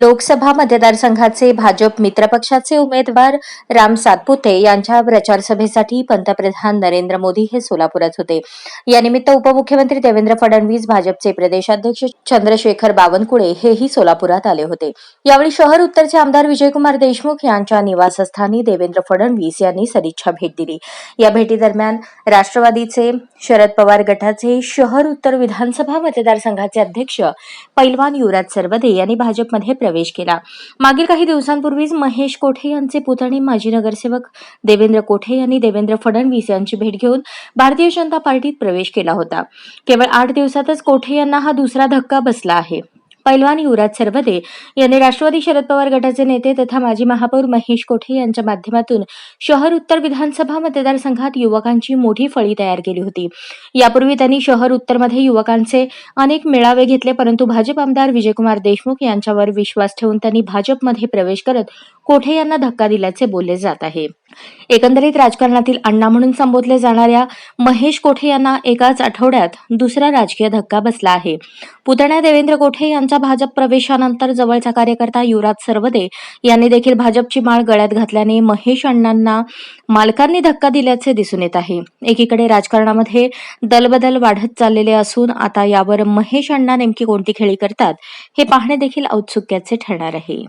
लोकसभा मतदारसंघाचे भाजप मित्रपक्षाचे उमेदवार राम सातपुते यांच्या प्रचारसभेसाठी पंतप्रधान नरेंद्र मोदी हे सोलापुरात होते. यानिमित्त उपमुख्यमंत्री देवेंद्र फडणवीस भाजपचे प्रदेशाध्यक्ष चंद्रशेखर बावनकुळे हेही सोलापुरात आले होते. यावेळी शहर उत्तरचे आमदार विजयकुमार देशमुख यांच्या निवासस्थानी देवेंद्र फडणवीस यांनी सदिच्छा भेट दिली. या भेटीदरम्यान राष्ट्रवादीचे शरद पवार गटाचे शहर उत्तर विधानसभा मतदारसंघाचे अध्यक्ष पैलवान युवराज सरवदे यांनी भाजपमध्ये प्रवेश केला. मागील काही दिवसांपूर्वीच महेश कोठे यांचे पुतणे माजी नगरसेवक देवेंद्र कोठे यांनी देवेंद्र फडणवीस यांची भेट घेऊन भारतीय जनता पार्टीत प्रवेश केला होता. केवळ आठ दिवसातच कोठे यांना हा दुसरा धक्का बसला आहे. पैलवान युवराज सरवदे यांनी राष्ट्रवादी शरद पवार गटाचे नेते तथा माजी महापौर महेश कोठे यांच्या माध्यमातून शहर उत्तर विधानसभा मतदारसंघात युवकांची मोठी फळी तयार केली होती. यापूर्वी त्यांनी शहर उत्तरमध्ये युवकांचे अनेक मेळावे घेतले परंतु भाजप आमदार विजयकुमार देशमुख यांच्यावर विश्वास ठेवून त्यांनी भाजपमध्ये प्रवेश करत कोठे यांना धक्का दिल्याचे बोलले जात आहे. एकंदरीत राजकारणातील अण्णा म्हणून संबोधले जाणाऱ्या महेश कोठे यांना एकाच आठवड्यात दुसरा राजकीय धक्का बसला आहे. पुतण्या देवेंद्र कोठे यांच्या भाजप प्रवेशानंतर जवळचा कार्यकर्ता युवराज सरवदे यांनी देखील भाजपची माळ गळ्यात घातल्याने महेश अण्णांना मालकांनी धक्का दिल्याचे दिसून येत आहे. एकीकडे राजकारणामध्ये दलबदल वाढत चाललेले असून आता यावर महेश अण्णा नेमकी कोणती खेळी करतात हे पाहणे देखील औत्सुक्याचे ठरणार आहे.